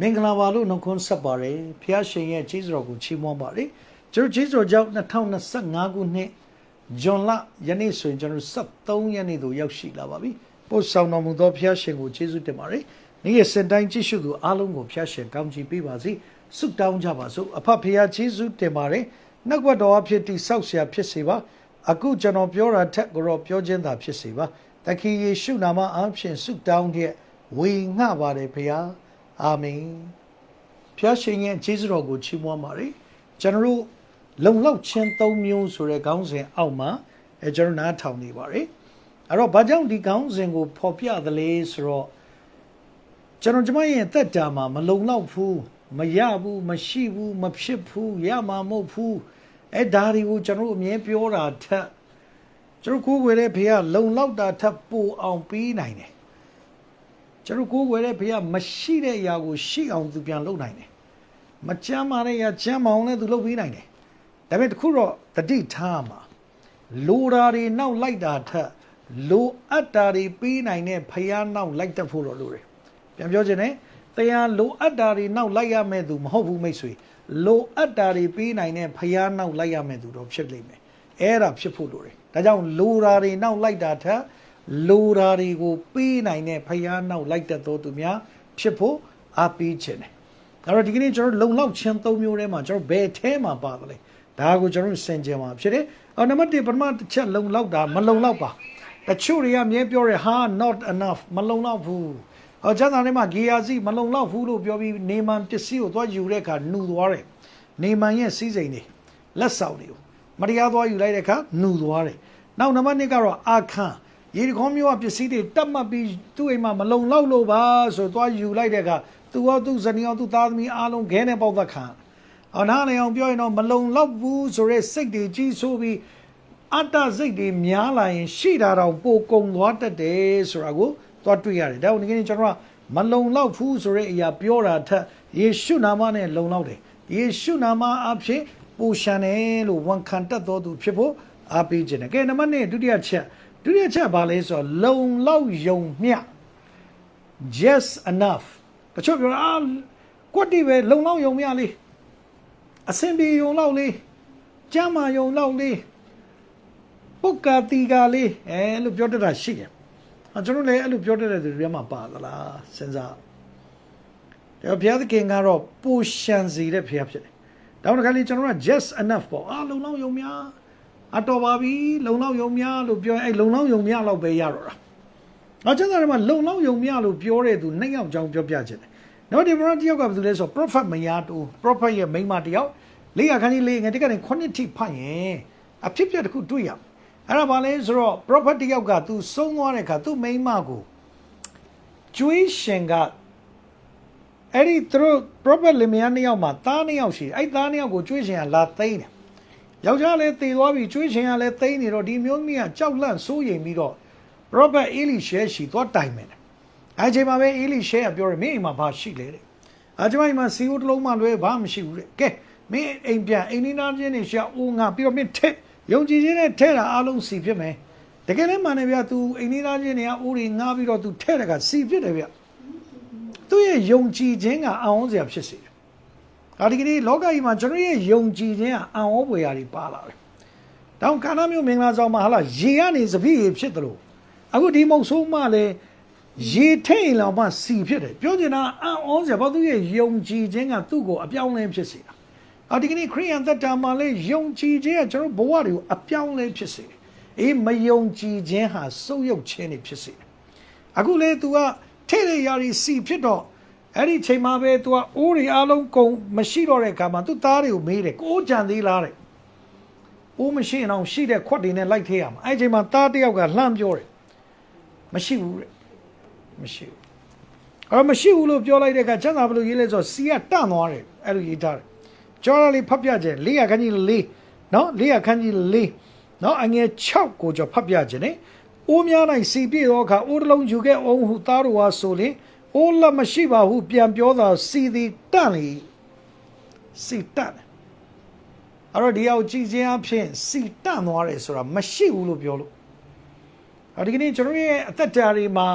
မင်္ဂလာပါလို့နှုတ်ခွန်းဆက်ပါတယ်ဖျားရှင်ရဲ့ကျေးဇူးတော်ကိုချီးမွမ်းပါတယ်ကျွန်တော်ကျေးဇူးတော်ကြောင့်2025ခုနှစ်ဇွန်လယနေ့ဆိုရင်ကျွန်တော်73ရက်နေ့သို့ရောက်ရှိလာပါပြီပို့ဆောင်တော်မူသောဖျားရှင်ကိုကျေးဇူးတင်ပါတယ်နေ့ရက်စင်တိုင်းကြည့်ရှုသူအားလုံးကိုဖျားရှင်ကောင်းချီးပေးပါစေဆုတောင်းကြပါစို့အဖဖျားကျေးဇူးတင်ပါတယ်နှုတ်ကပတ်တော်အဖြစ်တိဆောက်เสียဖြစ်စေပါအခုကျွန်တော်ပြောတာထက်ကိုတော့ပြောခြင်းသာဖြစ်စေပါတခင်ယေရှုနာမအားဖြင့်ဆုတောင်းတဲ့ဝေငှပါတယ်ဖျား အာမင်ဖျားရှင်ရဲ့ကျေးဇူးတော်ကိုချီးမွမ်းပါတယ်ကျွန်တော်တို့လုံလောက်ချင်း၃မျိုးဆိုတဲ့ခေါင်းစဉ်အောက်မှာအဲကျွန်တော်နားထောင်နေပါတယ်အဲ့တော့ဘာကြောင့်ဒီခေါင်းစဉ်ကိုဖော်ပြသလဲဆိုတော့ကျွန်တော်ကျမရဲ့အသက်တာမှာမလုံလောက်ဘူးမရဘူးမရှိဘူးမဖြစ်ဘူးရမှာမဟုတ်ဘူးအဲဒါတွေကိုကျွန်တော်တို့အမြဲပြောတာထက်ကျွန်တော်ကိုယ်ွယ်တဲ့ဖေကလုံလောက်တာထက်ပိုအောင်ပြီးနိုင်တယ် ကျွန်တော်ကိုယ်ွယ်တဲ့ဖေကမရှိတဲ့အရာကိုရှိအောင်သူပြန်လုပ်နိုင်တယ်မချမ်းမာတဲ့အရာချမ်းမအောင်လည်းသူလုပ်ပေးနိုင်တယ်ဒါပေမဲ့တခုတော့တတိထားမှာလိုတာတွေနောက်လိုက်တာထက်လိုအပ်တာတွေပေးနိုင်တဲ့ဖះနောက်လိုက်တတ်ဖို့တော့လိုတယ်ပြန်ပြောချင်တယ်တရားလိုအပ်တာတွေနောက်လိုက်ရမဲ့သူမဟုတ်ဘူးမိတ်ဆွေလိုအပ်တာတွေပေးနိုင်တဲ့ဖះနောက်လိုက်ရမဲ့သူတော့ဖြစ်လိမ့်မယ်အဲ့ဒါဖြစ်ဖို့လိုတယ်ဒါကြောင့်လိုတာတွေနောက်လိုက်တာထက် လိုတာတွေကိုပေးနိုင်တဲ့ဖះနောက်လိုက်တတ်သောသူများဖြစ်ဖို့အားပေးခြင်းတယ်အဲ့တော့ဒီကနေ့ကျွန်တော်လုံလောက်ချင်း၃မျိုးထဲမှာကျွန်တော်ဘယ်ထဲမှာပါသလဲဒါကိုကျွန်တော်စင်ကြယ်မှာဖြစ်တယ်အော်နံပါတ်1ပထမတစ်ချက်လုံလောက်တာမလုံလောက်ပါတချို့တွေကမြဲပြောတယ်ဟာ not enough မလုံလောက်ဘူးအော်ကျန်တာထဲမှာဂီယာစီမလုံလောက်ဘူးလို့ပြောပြီးနေမန်ပစ္စည်းကိုသွားယူတဲ့အခါနှူသွားတယ်နေမန်ရဲ့စီးစိမ်တွေလက်ဆောင်တွေကိုမတရားသွားယူလိုက်တဲ့အခါနှူသွားတယ်နောက်နံပါတ်2ကတော့အာခန့် ရေဒီခေါမျိုးကပစ္စည်းတွေတတ်မှတ်ပြီးသူ့အိမ်မှာမလုံလောက်လို့ပါဆိုသွားယူလိုက်တဲ့အခါသူရောသူ့ဇနီးရောသူ့သားသမီးအားလုံးခဲနဲ့ပေါက်သက်ခံအော်နားနေအောင်ပြောရင်တော့မလုံလောက်ဘူးဆိုရဲစိတ်တွေကြီးဆိုးပြီးအတ္တစိတ်တွေများလာရင် ရှိတာတော့ပိုကုံသွားတတ်တယ်ဆိုတာကိုသွားတွေ့ရတယ်ဒါကိုဒီကနေ့ကျွန်တော်ကမလုံလောက်ဘူးဆိုတဲ့အရာပြောတာထက်ယေရှုနာမနဲ့လုံလောက်တယ်ယေရှုနာမအဖြစ်ပူရှန်တယ်လို့ဝန်ခံတတ်တော်သူဖြစ်ဖို့အားပေးခြင်းတယ်ကဲနံပါတ်1ဒုတိယချက် ဒုတိယချက်ဘာလဲဆိုတော့လုံလောက်ယုံမျှ just enough တချို့ပြောတာအာကွက်တိပဲလုံလောက်ယုံမျှလေးအစင်ပြေယုံလောက်လေးကျမ်းမာယုံလောက်လေးပုတ်ကာတီကာလေးအဲလို့ပြောတတ်တာရှိတယ်အကျွန်တော်လည်းအဲ့လိုပြောတတ်တဲ့သူတွေမှာပါသလားစဉ်းစားတယ်ဘုရားသခင်ကတော့ပူရှန်စီတဲ့ဘုရားဖြစ်တယ်တောင်းတခါလေးကျွန်တော်က just enough ပေါ့အာလုံလောက်ယုံများ အတော်ပါပြီလုံလောက်ယုံများလို့ပြောရင်အဲ့လုံလောက်ယုံများလောက်ပဲရတော့တာအကျွန်တော်ကလုံလောက်ယုံများလို့ပြောတဲ့သူနှစ်ယောက်ကြောင်းပြောပြခြင်းတယ်နောက်ဒီဘရတယောက်ကဘာလို့လဲဆို prophet မယားတူ prophet ရဲ့မိန်းမတယောက်လေးရခန်းကြီးလေးငယ်တကနေ9ထိဖတ်ရင်အဖြစ်ပြတစ်ခုတွေ့ရအဲ့ဒါဘာလဲဆိုတော့ prophet တယောက်က तू ဆုံးသွားတဲ့အခါသူ့မိန်းမကိုကျွေးရှင်ကအဲ့ဒီသူတို့ prophet လင်မယားနှစ်ယောက်မှာသားနှစ်ယောက်ရှိတယ်အဲ့သားနှစ်ယောက်ကိုကျွေးရှင်ကလာသိမ်းတယ် ယောက်ျားလည်းတည်သွားပြီကျွေးရှင်ကလည်းသိမ်းနေတော့ဒီမျိုးသမီးကကြောက်လန့်စိုးရိမ်ပြီးတော့ prophet အေလိရှဲရှိသွားတိုင်မယ်အဲ့ချိန်မှာပဲအေလိရှဲကပြောတယ်မင်းအိမ်မှာဘာရှိလဲတဲ့အဲ့ချိန်မှာစီယိုတစ်လုံးမှလွဲဘာမှမရှိဘူးတဲ့ကဲမင်းအိမ်ပြန်အိမ်နီးနားချင်းတွေရှာအိုးငါပြီးတော့မင်းထက်ယုံကြည်ခြင်းနဲ့ထဲတာအားလုံးစီဖြစ်မယ်တကယ်လည်းမှန်တယ်ဗျာ तू အိမ်နီးနားချင်းတွေကအိုးတွေငါပြီးတော့ तू ထဲတဲ့ကစီဖြစ်တယ်ဗျာသူ့ရဲ့ယုံကြည်ခြင်းကအံ့ဩစရာဖြစ်စေတယ် ဒါဒီကနေ့လောကကြီးမှာကျွန်တော်ရဲ့ယုံကြည်ခြင်းကအံ့ဩဖွယ်ရာတွေပါလာတယ်တောင်ကာနာမျိုးမင်္ဂလာဆောင်မှာဟာလာရေကနေစပြည့်ရေဖြစ်တယ်လို့အခုဒီမုံဆိုးမှလည်းရေထိတ်လောင်မှစီဖြစ်တယ်ပြောချင်တာအံ့ဩစရာဘာသူရဲ့ယုံကြည်ခြင်းကသူ့ကိုအပြောင်းလဲဖြစ်စေတာအဒီကနေ့ခရိယန်သက်တာမှာလေယုံကြည်ခြင်းကကျွန်တော်ဘဝတွေကိုအပြောင်းလဲဖြစ်စေတယ်အေးမယုံကြည်ခြင်းဟာစုပ်ယုပ်ခြင်းတွေဖြစ်စေတယ်အခုလေ तू ကထဲ့ရရာရီစီဖြစ်တော့ အဲ့ဒီချိန်မှာပဲ तू ကအိုးတွေအားလုံးကုန်မရှိတော့တဲ့အခါမှာ तू သားတွေကိုမေးတယ်ကိုကြံသေးလားတဲ့အိုးမရှိရင်အောင်ရှိတဲ့ခွက်တွေနဲ့လိုက်ထဲရမှာအဲ့ဒီချိန်မှာသားတစ်ယောက်ကလှမ်းပြောတယ်မရှိဘူးတဲ့မရှိဘူးအဲ့မရှိဘူးလို့ပြောလိုက်တဲ့အခါကျန်တာဘလို့ရေးလဲဆိုစီကတန့်သွားတယ်အဲ့လိုရေးထားတယ်ကျော်ရလေးဖတ်ပြခြင်း၄ရခန်းကြီး၄နော်၄ရခန်းကြီး၄နော်အငယ်6ကိုကျော်ဖတ်ပြခြင်းနဲ့အိုးများ၌စီပြည့်သောအခါအိုးတစ်လုံးယူခဲ့အောင်ဟုသားတော်ဟာဆိုလင် အိုးလက်မရှိပါဟုပြန်ပြောသာစီသည်တန့်လေစီတန့်အဲ့တော့ဒီအောင်ကြည်ခြင်းအဖြစ်စီတန့်သွားတယ်ဆိုတာမရှိဘူးလို့ပြောလို့အဲ့ဒီကနေ့ကျွန်တော်ရဲ့အသက်တာတွေမှာ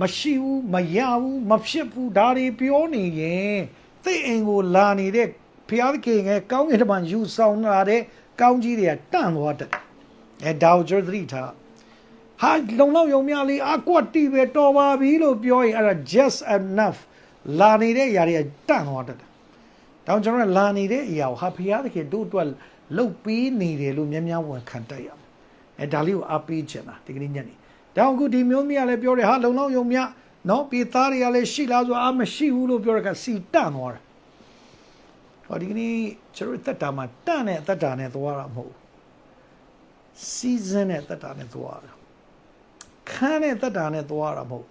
မရှိဘူးမရဘူးမဖြစ်ဘူးဒါတွေပြောနေရင်သိအိမ်ကိုလာနေတဲ့ဖျားသခင်ရဲ့ကောင်းကင်တမန်ယူဆောင်လာတဲ့ကောင်းကြီးတွေကတန့်သွားတယ်အဲဒါကိုကျွန်တော်သတိထား ဟာလုံလောက်ယုံများလေးအကွက်တီပဲတော်ပါပြီလို့ပြောရင်အဲ့ဒါ just enough လာနေတဲ့အရာတွေကတန့်သွားတယ်တောင်ကျွန်တော်လာနေတဲ့အရာကိုဟာဖျားသခင်တို့အတွက်လှုပ်ပေးနေတယ်လို့များများဝန်ခံတတ်ရအောင်အဲဒါလေးကိုအားပေးချင်တာဒီကနေ့ညနေတောင်အခုဒီမျိုးမီးကလည်းပြောတယ်ဟာလုံလောက်ယုံများနော်ပြည်သားတွေကလည်းရှိလားဆိုအာမရှိဘူးလို့ပြောတဲ့ကစီတန့်သွားတယ်ဟောဒီကနေ့ကျွန်တော်တက်တာမှာတန့်တဲ့အသက်တာနဲ့သွားတာမဟုတ်ဘူးစီဇန်နဲ့တက်တာနဲ့သွားတာ ခန်းနဲ့တက်တာနဲ့သွားတာမဟုတ်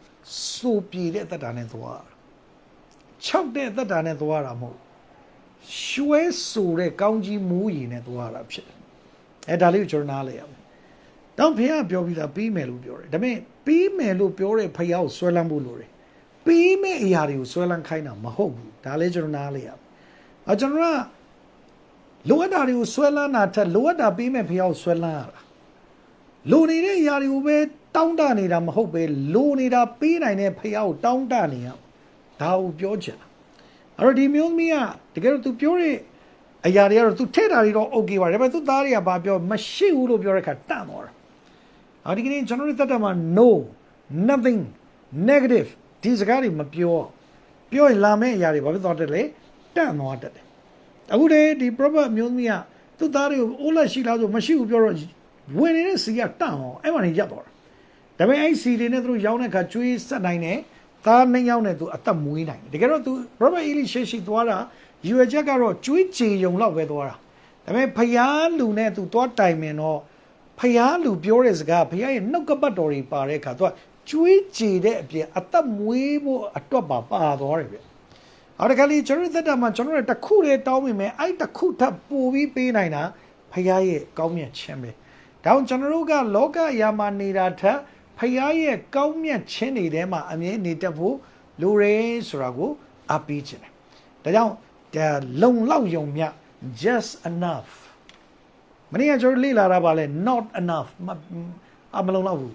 စိုးပြေတဲ့တက်တာနဲ့သွားတာခြောက်တဲ့တက်တာနဲ့သွားတာမဟုတ်ရွှဲဆိုတဲ့ကောင်းကြီးမိုးရီနဲ့သွားတာဖြစ်တယ်အဲဒါလေးကိုကျွန်တော်နားလဲရမယ်တောင်ဖះပြောပြီးသားပြီးမယ်လို့ပြောတယ်ဒါပေမဲ့ပြီးမယ်လို့ပြောတဲ့ဖះကိုဆွဲလန်းဖို့လိုတယ်ပြီးမဲ့အရာတွေကိုဆွဲလန်းခိုင်းတာမဟုတ်ဘူးဒါလေးကျွန်တော်နားလဲရမယ်အကျွန်တော်ကလိုအပ်တာတွေကိုဆွဲလန်းတာထက်လိုအပ်တာပြီးမဲ့ဖះကိုဆွဲလန်းရတာလိုနေတဲ့အရာတွေကိုပဲ တောင်းတနေတာမဟုတ်ပဲလိုနေတာပြီးနိုင်တဲ့ဖះကိုတောင်းတနေရဒါကိုပြောချင်တာအဲ့တော့ဒီမျိုးသမီးကတကယ်တော့ तू ပြောတဲ့အရာတွေကတော့ तू ထည့်တာတွေတော့ okay ပါဒါပေမဲ့ तू သားတွေကဘာပြောမရှိဘူးလို့ပြောတဲ့ခါတန့်သွားတာအော်ဒီကနေ့ကျွန်တော်တို့တက်တာမှာ no nothing negative ဒီစကားတွေမပြောပြောရင်လာမယ့်အရာတွေဘာဖြစ်သွားတယ်လဲတန့်သွားတတ်တယ်အခုတည်းဒီ prophet မျိုးသမီးကသူ့သားတွေကိုအိုးလက်ရှိလားဆိုမရှိဘူးပြောတော့ဝင်နေတဲ့စီကတန့်အောင်အဲ့မှနေရပ်သွားတာ ဒါပေမဲ့အဲ့စီတွေနဲ့သူတို့ရောင်းတဲ့အခါကျွေးဆက်နိုင်တယ်သားနှစ်ယောက်နဲ့သူအသက်မွေးနိုင်တယ်တကယ်တော့သူ prophet အီလိရှေရှိသွားတာယူရချက်ကတော့ကျွေးကြေယုံလောက်ပဲသွားတာဒါပေမဲ့ဖျားလူနဲ့သူသွားတိုင်မင်တော့ဖျားလူပြောတဲ့စကားဖျားရဲ့နှုတ်ကပတ်တော်တွေပါတဲ့အခါသူကကျွေးကြေတဲ့အပြင်အသက်မွေးဖို့အတွက်ပါပါသွားတယ်ဗျအော်တခါလေးကျွန်တော်သက်တာမှာကျွန်တော်တို့တစ်ခုလေးတောင်းမိမယ်အဲ့တစ်ခုထပ်ပို့ပြီးပေးနိုင်တာဖျားရဲ့ကောင်းမြတ်ခြင်းပဲဒါကြောင့်ကျွန်တော်တို့ကလောကအရာမှာနေတာထက် ဖျားရဲ့ကောင်းမြတ်ခြင်းတွေထဲမှာအမြဲနေတတ်ဖို့လိုရဲဆိုတာကိုအပ်ပေးခြင်းတယ်ဒါကြောင့်လုံလောက်ယုံမြ just enough မနေ့ကကျွန်တော်လေ့လာတာပါလဲ not enough အမလုံလောက်ဘူး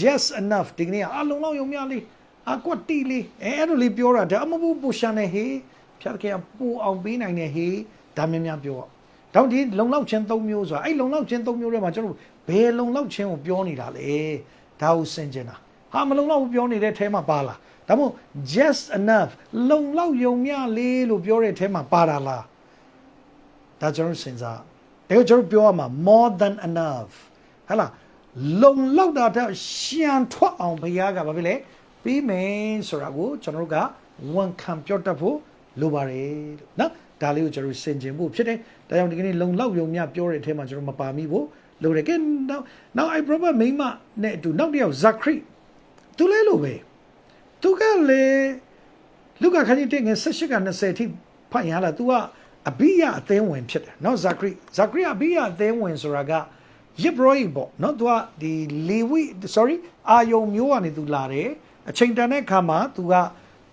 just enough ဒီကနေ့အလုံလောက်ယုံမြလေးအကွက်တီလေးအဲအဲ့လိုလေးပြောတာဒါအမဘူးပူရှာနေဟေးဖြတ်ခဲ့ပူအောင်ပေးနိုင်တဲ့ဟေးဒါများများပြောတောင်းဒီလုံလောက်ခြင်း၃မျိုးဆိုတာအဲ့လုံလောက်ခြင်း၃မျိုးထဲမှာကျွန်တော်ဘယ်လုံလောက်ခြင်းကိုပြောနေတာလဲ ဒါကိုစင်ကျင်တာဟာမလုံလောက်ဘူးပြောနေတဲ့အဲမှာပါလားဒါမို့ just enough လုံလောက်ယုံမြလေးလို့ပြောတဲ့အထဲမှာပါတာလားဒါကျွန်တော်စဉ်းစားဒါကိုကျွန်တော်ပြောရမှာ more than enough ဟဲ့လားလုံလောက်တာတဲ့ရှံထွက်အောင်ဘုရားကဘာဖြစ်လဲပြီးမယ်ဆိုတာကိုကျွန်တော်တို့ကဝန်ခံပြောတတ်ဖို့လိုပါတယ်လို့နော်ဒါလေးကိုကျွန်တော်ဆင်ခြင်ဖို့ဖြစ်တယ်ဒါကြောင့်ဒီကနေ့လုံလောက်ယုံမြပြောတဲ့အထဲမှာကျွန်တော်မပါမိဖို့ လိုတယ်ကဲနောက်နောက် I proper မိမနဲ့အတူနောက်တစ်ယောက် Zakri သူလဲလို့ပဲသူကလေလူကခဏတည်းငယ်18က20ထိဖတ်ရလား तू ကအဘိယအသင်းဝင်ဖြစ်တယ်နော် Zakri Zakri အဘိယအသင်းဝင်ဆိုတာကယစ်ဘရောဟိပေါ့နော် तू ကဒီလေဝိ sorry အာယုံမျိုးကနေ तू လာတယ်အချိန်တန်တဲ့ခါမှာ तू က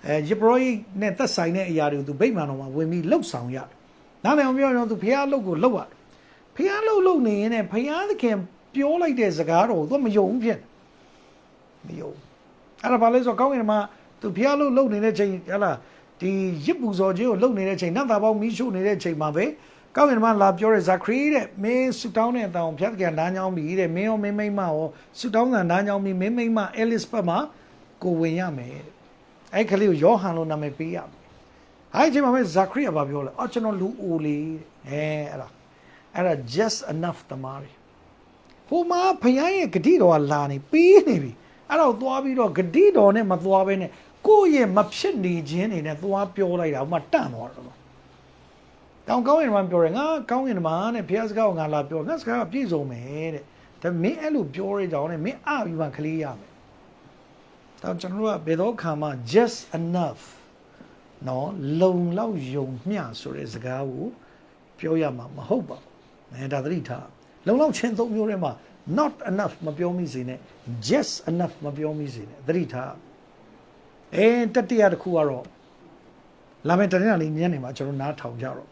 အဲယစ်ဘရောဟိနဲ့သက်ဆိုင်တဲ့အရာတွေကို तू ဗိမာန်တော်မှာဝင်ပြီးလှုပ်ဆောင်ရတယ်နားလည်အောင်ပြောရင် तू ဖះလှုပ်ကိုလှုပ်ရတယ် ဖះလှုပ်လှုပ်နေရင်လည်းဖះသခင်ပြောလိုက်တဲ့စကားတော်ကို तू မယုံဖြစ်မယုံအဲ့ဒါဘာလဲဆိုတော့ကောင်းကင်မှာ तू ဖះလှုပ်လှုပ်နေတဲ့ချိန်ဟလာဒီရစ်ပူဇော်ခြင်းကိုလှုပ်နေတဲ့ချိန်နတ်သားပေါင်းမီးရှို့နေတဲ့ချိန်မှာပဲကောင်းကင်မှာလာပြောတဲ့ဇခရီတဲ့မင်းဆူတောင်းတဲ့အတောင်ဖျက်ကန်နားညောင်းပြီတဲ့မင်းရောမင်းမိမ့်မရောဆူတောင်းတာနားညောင်းပြီမင်းမိမ့်မအဲလစ်ဘတ်မှာကိုဝင်ရမယ်တဲ့အဲ့ကလေးကိုယောဟန်လို့နာမည်ပေးရမယ်အဲ့ဒီချိန်မှာပဲဇခရီကပြောလဲအော်ကျွန်တော်လူအိုလေးတဲ့အဲအဲ့ဒါ အဲ့ဒါ just enough တမားတွေဟိုမှာဖခင်ရဲ့ဂတိတော်ကလာနေပေးနေပြီအဲ့တော့သွားပြီးတော့ဂတိတော်နဲ့မသွားဘဲနဲ့ကိုယ့်ရဲ့မဖြစ်နေခြင်းတွေနဲ့သွားပြောလိုက်တာဟိုမှာတန့်သွားတော့တောင်ကောင်းရင်မှပြောတယ်ငါကောင်းရင်မှနဲ့ဘုရားစကားကိုငါလာပြောငါစကားကပြည့်စုံမယ်တဲ့ဒါမင်းအဲ့လိုပြောရကြောင်းနဲ့မင်းအပြီးမှကလေးရမယ်တောင်ကျွန်တော်တို့ကဘယ်တော့ခါမှ just enough နော်လုံလောက်ယုံမျှဆိုတဲ့စကားကိုပြောရမှာမဟုတ်ပါဘူး အဲဒါသတိထားလုံလောက်ချင်းသုံးမျိုးထဲမှာ not enough မပြောမိစေနဲ့ just enough မပြောမိစေနဲ့သတိထားအဲတတိယတစ်ခုကတော့လာမယ့်တနေ့လေးညနေမှာကျွန်တော်နားထောင်ကြတော့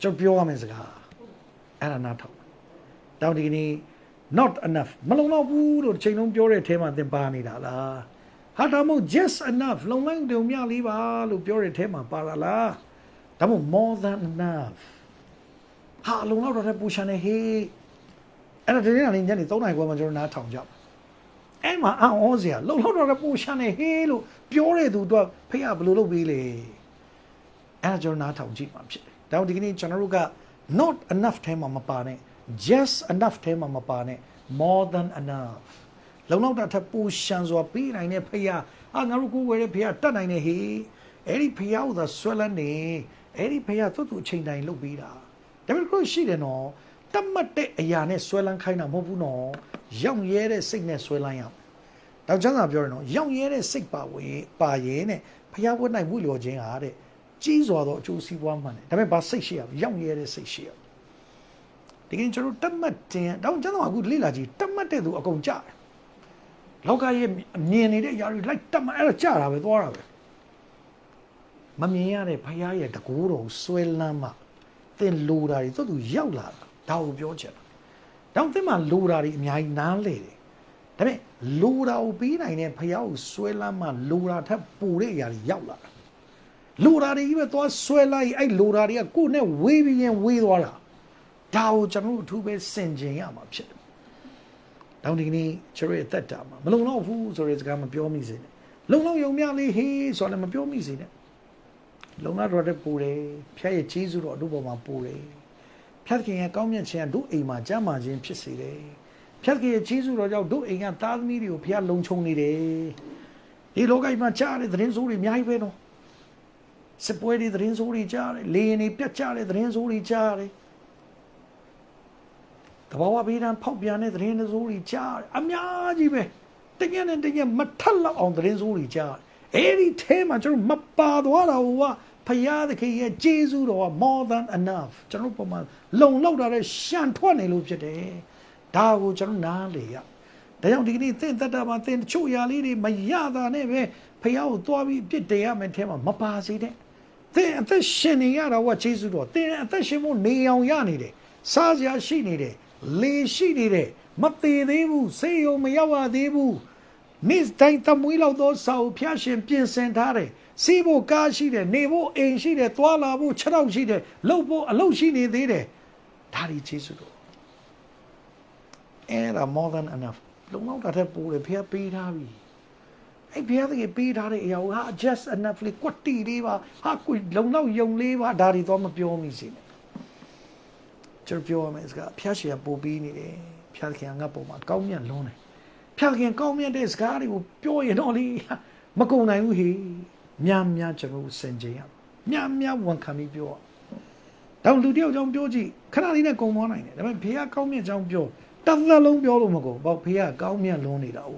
ကျွန်တော်ပြောရမယ့်စကားအဲ့ဒါနားထောင်တောင်းဒီကနေ့ not enough မလုံလောက်ဘူးလို့ချိန်လုံးပြောတဲ့အထဲမှာသင်ပါနေတာလားဟာဒါမို့ just enough လုံလောက်တုံမြလေးပါလို့ပြောတဲ့အဲမှာပါလာလားဒါမို့ more than enough ဟာလုံလောက်တော့တဲ့ပူရှာနေဟေးအဲ့ဒါတည်းကလည်းညနေ3နာရီခွဲမှကျွန်တော်နားထောင်ကြပါအဲ့မှာအံ့ဩစရာလုံလောက်တော့တဲ့ပူရှာနေဟေးလို့ပြောတဲ့သူတော့ဖေကဘယ်လိုလုပ်ပေးလဲအဲ့ဒါကျွန်တော်နားထောင်ကြည့်မှာဖြစ်တယ်ဒါကြောင့်ဒီကနေ့ကျွန်တော်တို့က not enough ထဲမှာမပါနဲ့ just enough ထဲမှာမပါနဲ့ more than enough လုံလောက်တာထပ်ပူရှန်စွာပေးနိုင်တဲ့ဖေအာငါတို့ကိုယ်ဝယ်တဲ့ဖေတတ်နိုင်တဲ့ဟေးအဲ့ဒီဖေကိုသာဆွဲလန်းနေအဲ့ဒီဖေသူ့သူအချိန်တိုင်းလုပ်ပေးတာ ဒါပေမဲ့ကိုရှိတယ်နော်တတ်မှတ်တဲ့အရာနဲ့ဆွဲလန်းခိုင်းတာမဟုတ်ဘူးနော်ရောင်ရဲတဲ့စိတ်နဲ့ဆွဲလန်းရအောင်တောင်ချမ်းသာပြောရနော်ရောင်ရဲတဲ့စိတ်ပါဝင်ပါရင်နဲ့ဖျားဝတ်နိုင်မှုလျော်ခြင်းဟာတဲ့ကြီးစွာသောအကျိုးစီးပွားမှန်တယ်ဒါပေမဲ့ဘာစိတ်ရှိရရောင်ရဲတဲ့စိတ်ရှိရဒီကနေ့ကျွန်တော်တတ်မှတ်တင်တောင်ချမ်းသာအခုလေ့လာကြည့်တတ်မှတ်တဲ့သူအကုန်ကြတယ်လောကရဲ့မြင်နေတဲ့အရာတွေလိုက်တတ်မှတ်အဲ့ဒါကြတာပဲသွားတာပဲမမြင်ရတဲ့ဖျားရဲ့တကူတော်ဆွဲလန်းမှ သင်လိုတာတွေသူ့သူရောက်လာတာဒါကိုပြောချင်တာတောင်သင်မှလိုတာတွေအများကြီးနားလေတယ်ဒါပေမဲ့လိုတာကိုပြီးနိုင်တဲ့ဖျားကိုဆွဲလန်းမှလိုတာထပ်ပူတဲ့အရာတွေရောက်လာတာလိုတာတွေကြီးပဲသွားဆွဲလိုက်အဲ့လိုတာတွေကကိုယ့်နဲ့ဝေးပြီးရင်ဝေးသွားတာဒါကိုကျွန်တော်တို့အထူးပဲစင်ကြင်ရမှာဖြစ်တယ်တောင်ဒီကနေ့ကျွန်တော်ရဲ့အသက်တာမှာမလုံလောက်ဘူးဆိုတဲ့စကားမပြောမိစေနဲ့လုံလောက်ယုံမြလေးဟေးဆိုတော့လည်းမပြောမိစေနဲ့ လုံလောက်တော့တဲ့ပူတယ်ဖျားရဲ့ကြီးစုတော့အတို့ပေါ်မှာပူတယ်ဖျားခင်ရဲ့ကောင်းမြတ်ခြင်းကတို့အိမ်မှာကြမ်းမာခြင်းဖြစ်စေတယ်ဖျားခင်ရဲ့ကြီးစုတော့ကြောင့်တို့အိမ်ကသားသမီးတွေကိုဖျားလုံခြုံနေတယ်ဒီလောကကြီးမှာကြားတဲ့သတင်းဆိုးတွေအများကြီးပဲနော်စစ်ပွဲတွေသတင်းဆိုးတွေကြားတယ်လေရင်တွေပြတ်ကြတဲ့သတင်းဆိုးတွေကြားတယ်တဘာဝဘေးဒဏ်ဖောက်ပြန်တဲ့သတင်းဆိုးတွေကြားတယ်အများကြီးပဲတကယ်နဲ့တကယ်မထက်လောက်အောင်သတင်းဆိုးတွေကြားတယ် အဲ့ဒီအဲမှာကျွန်တော်မပါသွားတာဟိုကဖယားသခင်ရဲ့ဂျေဇုတော်က more than enough ကျွန်တော်ပုံမှန်လုံလောက်တာတဲ့ရှန်ထွက်နေလို့ဖြစ်တယ်ဒါကိုကျွန်တော်နားလေရဒါကြောင့်ဒီကနေ့သင်တတ်တာမှာသင်တချို့ຢာလေးတွေမရတာနဲ့ပဲဖယားကိုသွားပြီးပြစ်တယ်ရမယ်ထဲမှာမပါစေတဲ့သင်အသက်ရှင်နေရတာကဂျေဇုတော်သင်အသက်ရှင်ဖို့နေအောင်ရနေတယ်စားစရာရှိနေတယ်လေရှိနေတယ်မသေးသေးဘူးဆေးရုံမရောက်ရသေးဘူး နေ့တိုင်းသမွေးလောက်သောစာအုပ်ဖျားရှင်ပြင်ဆင်ထားတယ်စီးဖို့ကားရှိတယ်နေဖို့အိမ်ရှိတယ်သွားလာဖို့ခြေထောက်ရှိတယ်လှုပ်ဖို့အလုပ်ရှိနေသေးတယ်ဒါဒီကျေးဇူးတော်အဲ့ဒါ more than enough လုံလောက်တာတဲ့ပိုးတယ်ဖျားပေးထားပြီအဲ့ဖျားတကယ်ပေးထားတဲ့အရာကဟာ just enough လေးကွက်တီလေးပါဟာကိုလုံလောက်ယုံလေးပါဒါတွေတော့မပြောမိစေနဲ့ကျွန်တော်ပြောရမယ်စကားဖျားရှင်ကပို့ပြီးနေတယ်ဖျားခင်ကငါပုံမှာကောင်းမြတ်လွန်းတယ် ဖျားခင်ကောင်းမြတ်တဲ့စကားတွေကိုပြောရင်တော့လေမကုံနိုင်ဘူးဟေများများကျွန်တော်စင်ကြင်ရများများဝန်ခံပြီးပြောတောင်လူတယောက်ကြောင့်ပြောကြည့်ခဏလေးနဲ့ကုံသွားနိုင်တယ်ဒါပေမဲ့ဖေကကောင်းမြတ်ကြောင့်ပြောတသက်လုံးပြောလို့မကုန်ဘောဖေကကောင်းမြတ်လွန်းနေတာ哦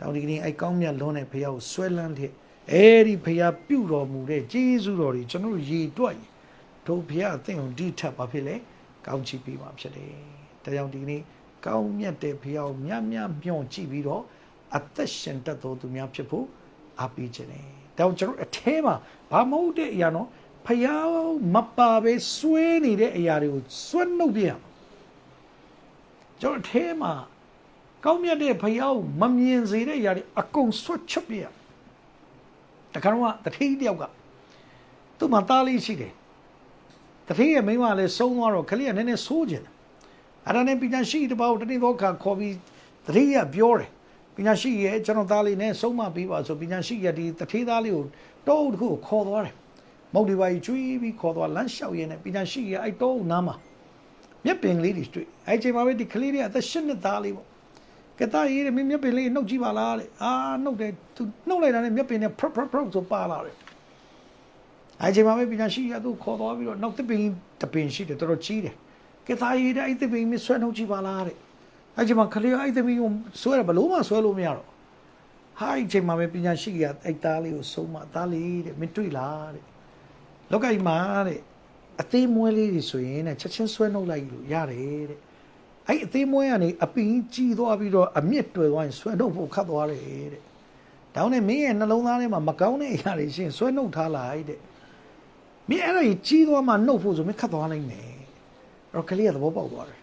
တောင်ဒီကနေ့အဲကောင်းမြတ်လွန်းတဲ့ဖေကိုဆွဲလန်းတဲ့အဲဒီဖေကပြုတ်တော်မူတဲ့ကျေးဇူးတော်တွေကျွန်တော်ရေတွက်တို့ဖေကအသိအောင်ဒီထပ်ပါဖြစ်လေကောင်းချီးပေးပါဖြစ်တယ်ဒါကြောင့်ဒီကနေ့ ကောင်းမြတ်တဲ့ဖေကိုမြတ်မြတ်မြွန်ကြည့်ပြီးတော့အသက်ရှင်တတ်တော်သူများဖြစ်ဖို့အားပေးခြင်းတယ်ဒါကြောင့်ကျွန်တော်အထဲမှာဘာမဟုတ်တဲ့အရာနော်ဖယားမပါပဲစွဲနေတဲ့အရာတွေကိုစွဲနှုတ်ပြရမှာကျွန်တော်အထဲမှာကောင်းမြတ်တဲ့ဖယားကိုမမြင်စေတဲ့အရာတွေအကုန်ဆွတ်ချွတ်ပြရတခါတော့တထေးတယောက်ကသူ့မှာသားလေးရှိတယ်တထေးရဲ့မိန်းမလည်းဆုံးသွားတော့ခလေးကနည်းနည်းဆိုးကျင်တယ် အဲ့ဒါနဲ့ပညာရှိတပေါက်တနေ့တော့ခါခေါ်ပြီးတထေးကပြောတယ်ပညာရှိရဲ့ကျွန်တော်သားလေးနဲ့ဆုံးမပေးပါဆိုပညာရှိရဲ့ဒီတထေးသားလေးကိုတောအုပ်တစ်ခုကိုခေါ်သွားတယ်မုတ်ဒီပါကြီးကျွေးပြီးခေါ်သွားလမ်းလျှောက်ရင်းနဲ့ပညာရှိရဲ့အဲ့တောအုပ်နားမှာမျက်ပင်လေးတွေတွေ့အဲ့ချိန်မှာပဲဒီကလေးလေးအသက်၈နှစ်သားလေးပေါ့ကဲသားရေးတယ်မင်းမျက်ပင်လေးနှုတ်ကြည့်ပါလားတဲ့အာနှုတ်တယ်သူနှုတ်လိုက်တာနဲ့မျက်ပင်နဲ့ဖရဖရဖရဆိုပါလာတယ်အဲ့ချိန်မှာပဲပညာရှိရဲ့သူခေါ်သွားပြီးတော့နောက်တစ်ပင်တစ်ပင်ရှိတယ်တော်တော်ကြီးတယ် ကဲသားရေးတယ်အဲ့တစ်ပင်မဆွဲနှုတ်ကြည့်ပါလားတဲ့အဲ့ချိန်မှာခလေးအဲ့သမီးကိုဆွဲတယ်ဘလို့မှဆွဲလို့မရတော့ဟာအဲ့ချိန်မှာပဲပညာရှိကအဲ့သားလေးကိုဆုံးမသားလေးတဲ့မင်းတွေ့လားတဲ့လောကကြီးမှာတဲ့အသေးမွဲလေးတွေဆိုရင်တဲ့ချက်ချင်းဆွဲနှုတ်လိုက်လို့ရတယ်တဲ့အဲ့အသေးမွဲကနေအပင်ကြီးသွားပြီးတော့အမြင့်တွေ့သွားရင်ဆွဲနှုတ်ဖို့ခတ်သွားတယ်တဲ့ဒါနဲ့မင်းရဲ့နှလုံးသားထဲမှာမကောင်းတဲ့အရာတွေရှင်ဆွဲနှုတ်ထားလိုက်တဲ့မင်းအဲ့ဒါကြီးကြီးသွားမှနှုတ်ဖို့ဆိုမင်းခတ်သွားနိုင်မယ်အဲ့ တော့ကလေးကသဘောပေါက်သွားတယ်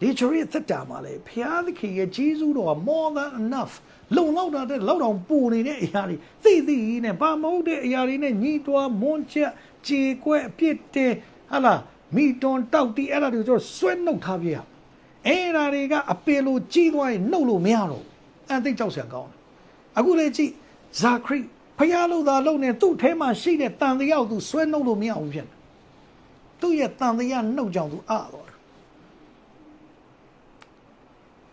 ဒီချရီသက်တာမှာလေဖျားသခင်ရဲ့ဂျေဇုတော်က more than enough လုံလောက်တာတဲ့လောက်တောင်ပူနေတဲ့အရာတွေသိသိနဲ့ဘာမဟုတ်တဲ့အရာတွေနဲ့ညီးတွားမွန်းချက်ကြေကွဲအပြစ်တင်ဟာလားမိတွန်တောက်တီအဲ့ဒါတွေကိုကျွန်တော်ဆွဲနှုတ်ထားပြရအဲ့ဒါတွေကအပေလိုကြီးသွားရင်နှုတ်လို့မရတော့အဲ့သိကြောက်စရာကောင်းတယ်အခုလေကြည့်ဇာခရိဖျားလို့သာလုံနေသူ့ထဲမှာရှိတဲ့တန်တရားကိုသူဆွဲနှုတ်လို့မရဘူးဖြစ်တယ် သူ့ရဲ့တန်တရားနှုတ်ကြောင့်သူအသွားတယ်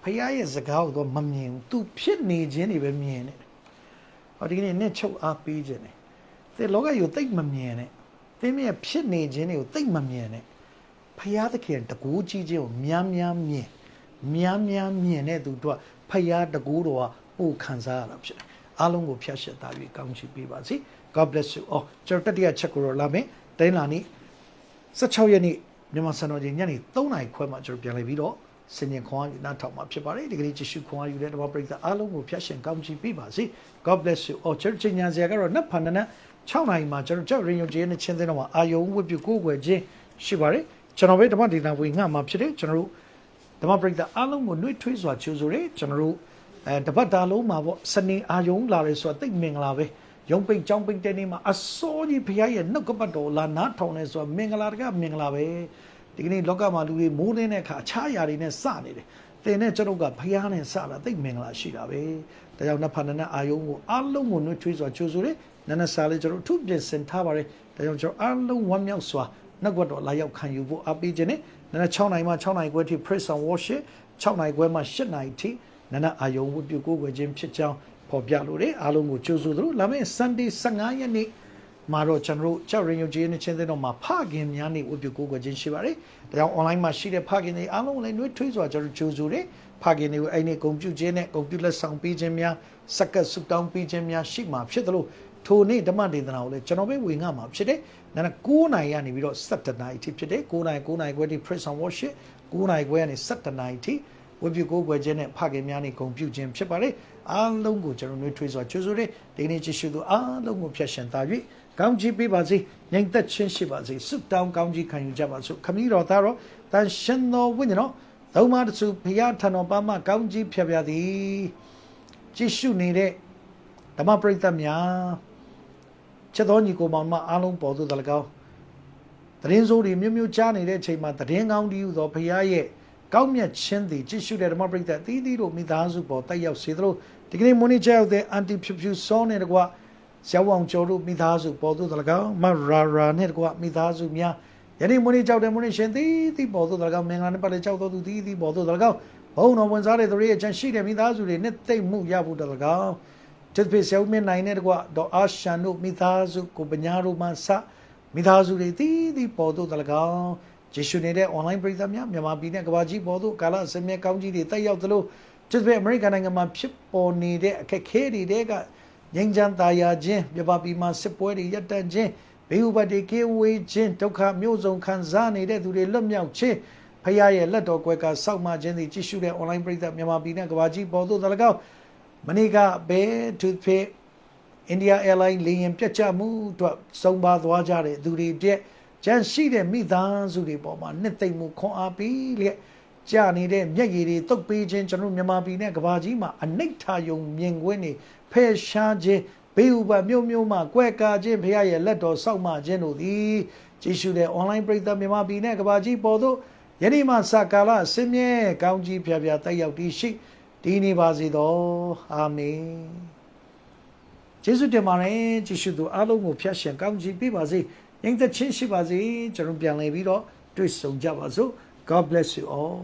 ဖျားရဲ့စကားကိုတော့မမြင်ဘူးသူဖြစ်နေခြင်းတွေပဲမြင်နေတယ်ဟောဒီကနေ့နဲ့ချုပ်အားပေးခြင်းတယ်ဒီလောကကြီးကိုတိတ်မမြင်နဲ့သင်ရဲ့ဖြစ်နေခြင်းတွေကိုတိတ်မမြင်နဲ့ဖျားသခင်တကူကြီးခြင်းကိုများများမြင်များများမြင်တဲ့သူတို့ဖျားတကူတော်ကပို့ခံစားရတာဖြစ်တယ်အားလုံးကိုဖျက်ရှက်သားပြီးကောင်းချီးပေးပါစေ God bless you all ကျွန်တော်တတိယချက်ကိုတော့လာမယ်တိုင်းလာနေ့ 16ရက်နေ့မြန်မာစံတော်ချိန်ညနေ3နာရီခွဲမှာကျွန်တော်ပြန်လည်ပြီးတော့စင်ရင်ခွန်အားယူနားထောင်မှာဖြစ်ပါတယ်ဒီကနေ့ကြည့်ရှုခွန်အားယူတဲ့တမပရိသတ်အားလုံးကိုဖျက်ရှင်ကောင်းချီးပေးပါစေ God bless you all ကျွန်တော်ချိန်ညာစရာကတော့နတ်ဖန်နန6နိုင်မှာကျွန်တော်ကြောက်ရင်ယုံကြည်နဲ့ချင်းသိတော့မှာအာယုံဝတ်ပြုကိုးကွယ်ခြင်းရှိပါတယ်ကျွန်တော်ပဲဓမ္မဒေသဝင်ငှမှာဖြစ်တယ်ကျွန်တော်တို့ဓမ္မပရိသတ်အားလုံးကိုနှွေးထွေးစွာချူဆိုတယ်ကျွန်တော်တို့အဲတပတ်တာလုံးမှာပေါ့စနေအာယုံလာရဲဆိုတာတိတ်မင်္ဂလာပဲ ယုံပိတ်ကြောင်းပိတ်တဲ့နေ့မှာအစိုးကြီးဘုရားရဲ့နှုတ်ကပတ်တော်လာနားထောင်နေဆိုတာမင်္ဂလာတကမင်္ဂလာပဲဒီကနေ့လောကမှာလူတွေမိုးနေတဲ့အခါအခြားຢာတွေနဲ့စနေတယ်သင်နဲ့ကျွန်တော်ကဘုရားနဲ့စတာတိတ်မင်္ဂလာရှိတာပဲဒါကြောင့်နတ်ဖန်နတ်အာယုံကိုအားလုံးကိုနှွေးထွေးစွာချူဆိုတယ်နနစာလေးကျွန်တော်အထုပြင်ဆင်ထားပါတယ်ဒါကြောင့်ကျွန်တော်အားလုံးဝမ်းမြောက်စွာနှုတ်ကပတ်တော်လာရောက်ခံယူဖို့အားပေးခြင်းနဲ့နန6နိုင်မှ6နိုင်ခွဲထိ praise and worship 6နိုင်ခွဲမှ8နိုင်ထိနနအာယုံဝတ်ပြုကိုးကွယ်ခြင်းဖြစ်ကြောင်း ဖော်ပြလိုတယ်အားလုံးကိုကြိုဆိုသလိုလာမယ့် Sunday 15ရက်နေ့မှာတော့ကျွန်တော်တို့ကြောက်ရင်ယုံကြည်နေခြင်းတဲ့တော့မှာဖခင်များနေဝတ်ပြုကိုးကွယ်ခြင်းရှိပါတယ်ဒါကြောင့် online မှာရှိတဲ့ဖခင်တွေအားလုံးလည်းနှွေးထွေးစွာကျွန်တော်ကြိုဆိုတယ်ဖခင်တွေကိုအဲ့ဒီဂုဏ်ပြုခြင်းနဲ့ဂုဏ်ပြုလက်ဆောင်ပေးခြင်းများစက္ကပ်ဆုတောင်းပေးခြင်းများရှိမှာဖြစ်သလိုထိုနေ့ဓမ္မဒေသနာကိုလည်းကျွန်တော်ပဲဝင်ငါမှာဖြစ်တယ်။နာ9နိုင်ကနေပြီးတော့17နိုင်အထိဖြစ်တယ်။9နိုင်9နိုင်ခွဲထိ praise and worship 9နိုင်ခွဲကနေ17နိုင်အထိ ဝတ်ပြုကိုးကွယ်ခြင်းနဲ့ဖခင်များနေဂုဏ်ပြုခြင်းဖြစ်ပါတယ်။အားလုံးကိုကျွန်တော်နှွေးထွေးစွာကျေးဇူးတင်ဒီနေ့ကြည့်ရှုသူအားလုံးကိုဖျက်ရှင်သာ၍ကောင်းချီးပေးပါစေ။ညီသက်ချင်းရှိပါစေ။ဆုတောင်းကောင်းချီးခံယူကြပါစို့။ခမည်းတော်သားတော်တန်ရှင်တော်ဝိညာဉ်တော်သုံးပါးတစုဖျားထံတော်ပါမှကောင်းချီးဖြတ်ပြသည်။ကြည့်ရှုနေတဲ့ဓမ္မပရိသတ်များချက်တော်ညီကိုမောင်မအားလုံးပေါ်သို့တလကောင်းသတင်းစိုးတွေမြို့မြို့ကြားနေတဲ့အချိန်မှာသတင်းကောင်းတည်းဟူသောဖရားရဲ့ ကောင်းမြတ်ခြင်းသည်ကြည့်ရှုတဲ့ဓမ္မပရိသတ်အသီးသီးတို့မိသားစုပေါ်တက်ရောက်စေသလိုဒီကနေ့မွန်နီချရောက်တဲ့အန်တီဖြူဖြူစောနဲ့တကွရောက်အောင်ကျော်တို့မိသားစုပေါ်သို့တလကောင်းမရာရာနဲ့တကွမိသားစုများယနေ့မွန်နီကြောက်တဲ့မွန်နီရှင်သီးသီးပေါ်သို့တလကောင်းမင်္ဂလာနဲ့ပတ်လက်ကြောက်တော်သူသီးသီးပေါ်သို့တလကောင်းဘုံတော်ဝင်စားတဲ့သူတွေရဲ့ချမ်းရှိတဲ့မိသားစုတွေနဲ့တိတ်မှုရဖို့တလကောင်းကျစ်ဖေဆယ်ဦးမင်းနိုင်တဲ့ကွာဒေါ်အာရှန်တို့မိသားစုကိုပညာတို့မှစမိသားစုတွေတည်တည်ပေါ်တို့တလကောင် ဂျေရှုနေတဲ့ online ပရိသတ်များမြန်မာပြည်နဲ့ကမ္ဘာကြီးပေါ်တို့ကာလအစမြဲကောင်းကြီးတွေတက်ရောက်သလိုကျစ်ဖေအမေရိကန်နိုင်ငံမှာဖြစ်ပေါ်နေတဲ့အခက်ခဲတွေတဲ့ကငြိမ်းချမ်းသာယာခြင်းမြပပြည်မှာစစ်ပွဲတွေရပ်တန့်ခြင်းဘေးဥပဒေကေဝေးခြင်းဒုက္ခမျိုးစုံခံစားနေတဲ့သူတွေလွတ်မြောက်ခြင်းဖခင်ရဲ့လက်တော်ကွယ်ကစောက်မှခြင်းတွေကြည့်ရှုတဲ့ online ပရိသတ်မြန်မာပြည်နဲ့ကမ္ဘာကြီးပေါ်တို့တလကောင်မနေ့ကဘဲသူဖြစ်အိန္ဒိယအဲလိုင်းလေယာဉ်ပြတ်ကျမှုအတွက်စုံပါသွားကြတဲ့သူတွေတဲ့ ကြန့်ရှိတဲ့မိသားစုတွေပေါ်မှာနှစ်သိမ့်မှုခွန်အားပြီးလျက်ကြာနေတဲ့မျက်ရည်တွေတုပ်ပေးခြင်းကျွန်တော်မြန်မာပြည်နဲ့ကဘာကြီးမှာအနိဋ္ဌာယုံမြင်ကွင်းနေဖယ်ရှားခြင်းဘေးဥပမျိုးမျိုးမှာကွဲကာခြင်းဖခင်ရဲ့လက်တော်စောက်မှခြင်းတို့သည်ကြည့်ရှုတဲ့ online ပရိသတ်မြန်မာပြည်နဲ့ကဘာကြီးပေါ်သို့ယနေ့မှစကာလအစင်းမြဲကောင်းကြီးဖျားဖျားတက်ရောက်တည်ရှိတည်နေပါစေသောအာမင်ယေရှုတင်ပါတယ်ယေရှုသူအားလုံးကိုဖျက်ရှင်ကောင်းချီးပေးပါစေ။ ရင်သက်ချင်းရှိပါစေ။ကျွန်တော်ပြန်လည်ပြီးတော့တွေ့ဆုံကြပါစို့။ God bless you all.